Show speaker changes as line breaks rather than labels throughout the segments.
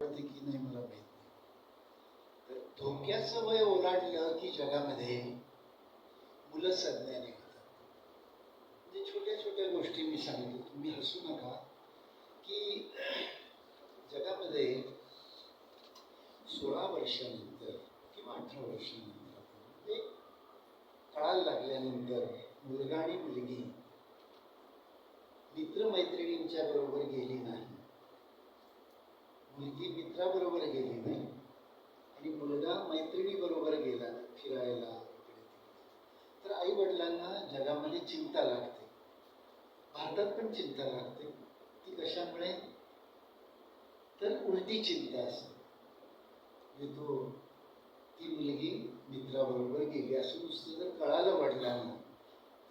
की नाही मला माहीत नाही. तर धोक्याचं वय ओलांडलं की जगामध्ये मुलं सज्ञानी होतात. म्हणजे छोट्या छोट्या गोष्टी मी सांगतो. तुम्ही हसू नका की जगामध्ये सोळा वर्षानंतर किंवा अठरा वर्षानंतर एक कळायला लागल्यानंतर मुलगा आणि मुलगी मित्रमैत्रिणींच्या बरोबर गेली नाही मुलगी मित्राबरोबर गेली नाही आणि मुलगा मैत्रिणीबरोबर गेला फिरायला. तर आई वडिलांना जगामध्ये चिंता लागते. भारतात पण चिंता लागते. ती कशामुळे? तर उलटी चिंता असते. तो ती मुलगी मित्राबरोबर गेली. असं नुसतं जर कळालं वडिलांना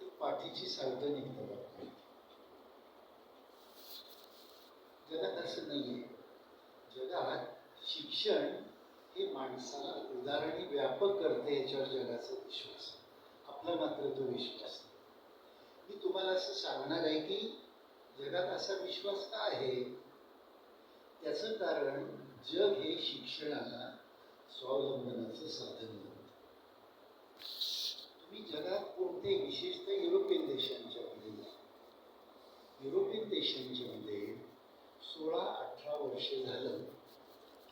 तर पाठीची सालटं निघतं जगात असं नाही शिक्षण हे माणसाला उदाहरण व्यापक करते याच्यावर जगाचा विश्वास. आपला मात्र तो विश्वास मी तुम्हाला असं सांगणार आहे की जगात असा विश्वास का आहे? त्याचं कारण जग हे शिक्षणाला स्वावलंबनाचं साधन बनतं तुम्ही जगात कोणते विशेषतः युरोपियन देशांच्या मध्ये युरोपियन देशांच्या मध्ये सोळा अठरा वर्ष झालं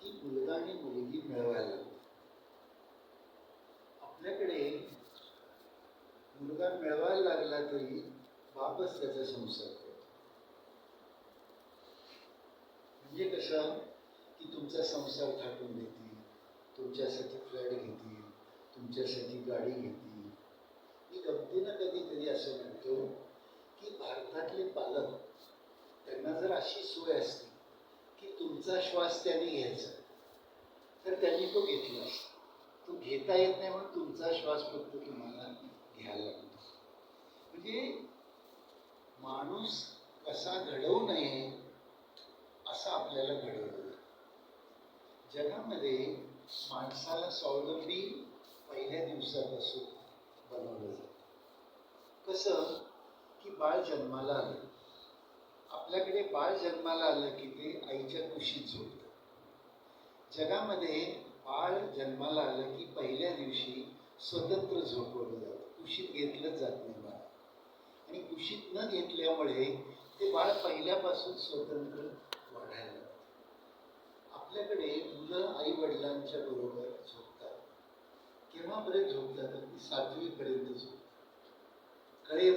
की मुलगा आणि मुलगी मिळवायला लागतात. आपल्याकडे मुलगा मिळवायला तरी वापस त्याचा संसार करतो म्हणजे कसं की तुमचा संसार थाटून देतील तुमच्यासाठी फ्लॅट घेतील तुमच्यासाठी गाडी घेतील. मी गमतीनं कधी कधी असं म्हणतो की भारतातले पालक त्यांना जर अशी सोय असते की तुमचा श्वास त्यांनी घ्यायचा तर त्यांनी तो घेतला असता. तो घेता येत नाही म्हणून तुमचा श्वास फक्त तुम्हाला घ्यायला लागतो म्हणजे माणूस कसा घडवू नये असं आपल्याला घडवलं. जगामध्ये माणसाला स्वावलंबी पहिल्या दिवसापासून बनवलं जातं. कसं? की बाळ जन्माला आलं. आपल्याकडे बाळ जन्माला आलं की ते आईच्या कुशीत झोपतं. जगामध्ये बाळ जन्माला आलं की पहिल्या दिवशी स्वतंत्र झोपवलं जातं. कुशीत घेतलंच जात नाही बाळ. आणि कुशीत न घेतल्यामुळे ते बाळ पहिल्यापासून स्वतंत्र वाढायला आपल्याकडे मुलं आई वडिलांच्या बरोबर झोपतात. केव्हापर्यंत झोपतात? अगदी सातवीपर्यंत झोपतात. कळे